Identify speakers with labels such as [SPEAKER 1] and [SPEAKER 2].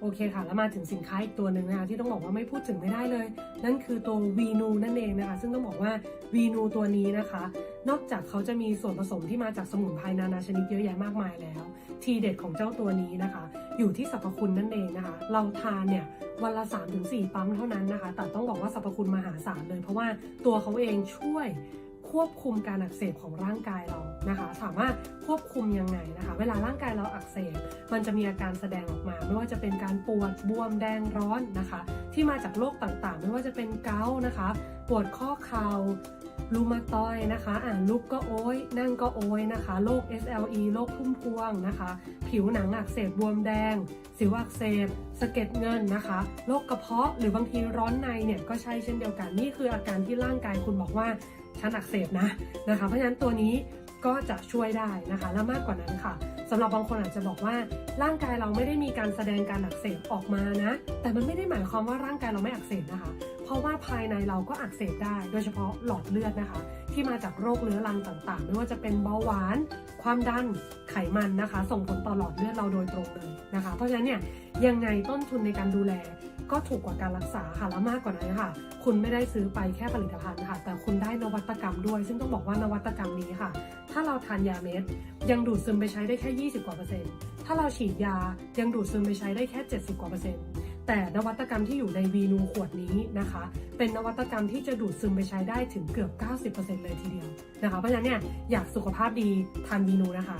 [SPEAKER 1] โอเคค่ะ แล้วมาถึงสินค้าอีกตัวหนึ่งนะคะที่ต้องบอกว่าไม่พูดถึงไม่ได้เลย นั่นคือตัววีนูนั่นเองนะคะ ซึ่งต้องบอกว่าวีนูตัวนี้นะคะ นอกจากเขาจะมีส่วนผสมที่มาจากสมุนไพรนานาชนิดเยอะแยะมากมายแล้ว ทีเด็ดของเจ้าตัวนี้นะคะ อยู่ที่สรรพคุณนั่นเองนะคะ เราทานเนี่ยวันละ 3-4 ปั๊มเท่านั้นนะคะ แต่ต้องบอกว่าสรรพคุณมหาศาลเลย เพราะว่าตัวเขาเองช่วยควบคุมการอักเสบของร่างกายเรานะคะสามารถควบคุมยังไงนะคะ เวลาร่างกายเราอักเสบ มันจะมีอาการแสดงออกมา ไม่ว่าจะเป็นการปวดบวมแดงร้อนนะคะ ที่มาจากโรคต่างๆ ไม่ว่าจะเป็นเกาต์นะคะ ปวดข้อเข่ารูมาตอยนะคะอ่านลุกก็โอยนั่งก็โอยนะคะโรค SLE โรคพุ่มพวงนะคะ ผิวหนังอักเสบบวมแดง สิวอักเสบสะเก็ดเงินนะคะโรคกระเพาะหรือบางทีร้อนในเนี่ยก็ใช่เช่นเดียวกันนี่คืออาการที่ร่างกายคุณบอกว่าฉันอักเสบนะนะคะ เพราะฉะนั้นตัวนี้ ก็จะช่วยได้นะคะ และมากกว่านั้นค่ะสำหรับบางคนอาจจะบอกว่าร่างกายเราไม่ได้มีการแสดงการอักเสบออกมานะ แต่มันไม่ได้หมายความว่าร่างกายเราไม่อักเสบนะคะ เพราะว่าภายในเราก็อักเสบได้ โดยเฉพาะหลอดเลือดนะคะ ที่มาจากโรคเรื้อรังต่างๆ ไม่ว่าจะเป็นเบาหวาน ความดันไขมันนะคะ ส่งผลต่อหลอดเลือดเราโดยตรงเลยนะคะ เพราะฉะนั้นเนี่ยยังไงต้นทุนในการดูแลก็ถูกกว่าการรักษาค่ะและมากกว่านั้นค่ะ คุณไม่ได้ซื้อไปแค่ผลิตภัณฑ์ค่ะ แต่คุณได้นวัตกรรมด้วย ซึ่งต้องบอกว่านวัตกรรมนี้ค่ะาเราทานยาเม็ดยังดูดซึมไปใช้ได้แค่ 20 กว่าเปอร์เซ็นต์ ถ้าเราฉีดยายังดูดซึมไปใช้ได้แค่ 70 กว่าเปอร์เซ็นต์ แต่นวัตกรรมที่อยู่ในวีนูขวดนี้นะคะ เป็นนวัตกรรมที่จะดูดซึมไปใช้ได้ถึงเกือบ 90%เลยทีเดียวนะคะ เพราะฉะนั้นเนี่ยอยากสุขภาพดีทานวีนูนะคะ